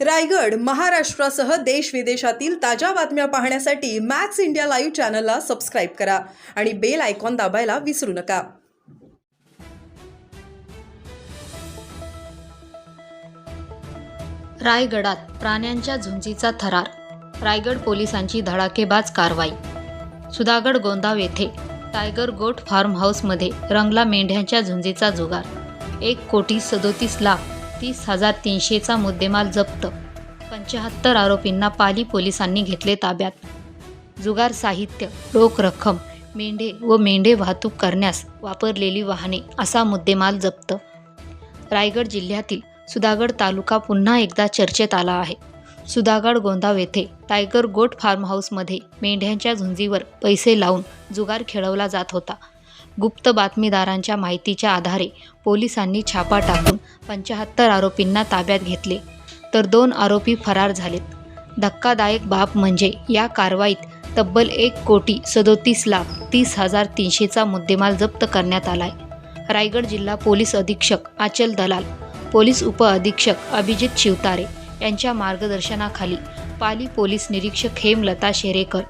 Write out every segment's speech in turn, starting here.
रायगड महाराष्ट्रासह देश विदेशातील ताज्या बातम्या पाहण्यासाठी मॅक्स इंडिया लाईव्ह चॅनलला सबस्क्राईब करा आणि बेल आयकॉन दाबायला विसरू नका. रायगडात प्राण्यांच्या झुंजीचा थरार. रायगड पोलिसांची धडाकेबाज कारवाई. सुधागड गोंदाव येथे टायगर गोट फार्म हाऊसमध्ये रंगला मेंढ्यांच्या झुंजीचा जुगार. एक कोटी सदोतीस लाख तीस हजार तीनशेचा मुद्देमाल जप्त. पंच्याहत्तर आरोपींना पाली पोलिसांनी घेतले ताब्यात. जुगार साहित्य रोख रक्कम मेंढे व मेंढे वाहतूक करण्यास वापरलेली वाहने असा मुद्देमाल जप्त. रायगड जिल्ह्यातील सुधागड तालुका पुन्हा एकदा चर्चेत आला आहे. सुधागड गोंदाव येथे टायगर गोट फार्म हाऊसमध्ये मेंढ्यांच्या झुंजीवर पैसे लावून जुगार खेळवला जात होता. गुप्त बातमीदारांच्या माहितीच्या आधारे पोलिसांनी छापा टाकून पंच्याहत्तर आरोपींना ताब्यात घेतले. तर दोन आरोपी फरार झालेत. धक्कादायक बाब म्हणजे या कारवाईत तब्बल एक कोटी सदोतीस लाख तीस हजार तीनशेचा मुद्देमाल जप्त करण्यात आलाय. रायगड जिल्हा पोलीस अधीक्षक आचल दलाल पोलीस उपअधीक्षक अभिजित शिवतारे यांच्या मार्गदर्शनाखाली पाली पोलीस निरीक्षक हेमलता शेरेकर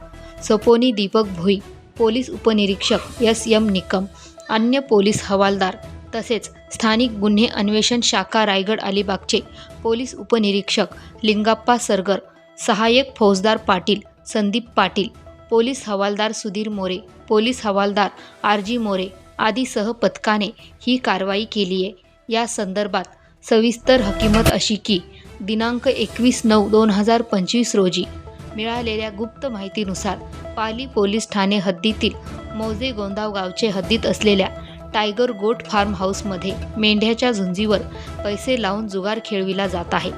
सपोनी दीपक भोई पोलीस उपनिरीक्षक एस एम निकम अन्य पोलीस हवालदार तसेच स्थानिक गुन्हे अन्वेषण शाखा रायगड अलिबागचे पोलीस उपनिरीक्षक लिंगाप्पा सरगर सहाय्यक फौजदार पाटील संदीप पाटील पोलीस हवालदार सुधीर मोरे पोलीस हवालदार आर जी मोरे आदीसह पथकाने ही कारवाई केली आहे. या संदर्भात सविस्तर हकीमत अशी की दिनांक एकवीस नऊ दोन हजार पंचवीस रोजी मिळालेल्या गुप्त माहितीनुसार पाली पोलीस ठाणे हद्दीतील मौजे गोंदाव गावचे हद्दीत असलेल्या टायगर गोट फार्म हाऊसमध्ये मेंढ्याच्या झुंजीवर पैसे लावून जुगार खेळविला जात आहे.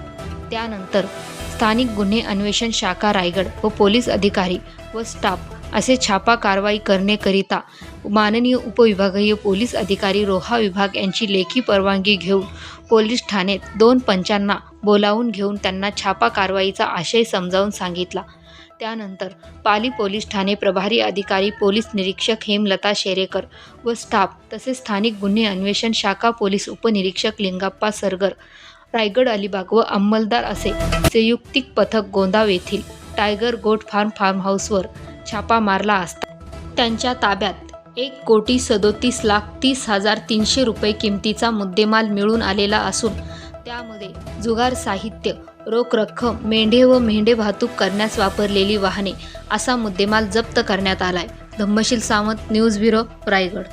त्यानंतर स्थानिक गुन्हे अन्वेषण शाखा रायगड व पोलीस अधिकारी व स्टाफ असे छापा कारवाई करण्याकरिता माननीय उपविभागीय पोलीस अधिकारी रोहा विभाग यांची लेखी परवानगी घेऊन पोलीस ठाण्यात दोन पंचांना बोलावून घेऊन त्यांना छापा कारवाईचा आशय समजावून सांगितला. त्यानंतर पाली पोलीस ठाणे प्रभारी अधिकारी पोलीस निरीक्षक हेमलता शेरेकर व स्टाफ तसेच स्थानिक गुन्हे अन्वेषण शाखा पोलीस उपनिरीक्षक लिंगाप्पा सरगर रायगड अलिबाग व अंमलदार असे संयुक्तिक पथक गोंदाव येथील टायगर गोट फार्म फार्म हाऊसवर छापा मारला असता. त्यांच्या ताब्यात एक कोटी सदोतीस लाख तीस हजार तीनशे रुपये किमतीचा मुद्देमाल मिळून आलेला असून त्यामध्ये जुगार साहित्य रोख रक्कम मेंढे व मेंढे वाहतूक करण्यास वापरलेली वाहने असा मुद्देमाल जप्त करण्यात आलाय. Dhammasheel Sawant news bureau Raigad.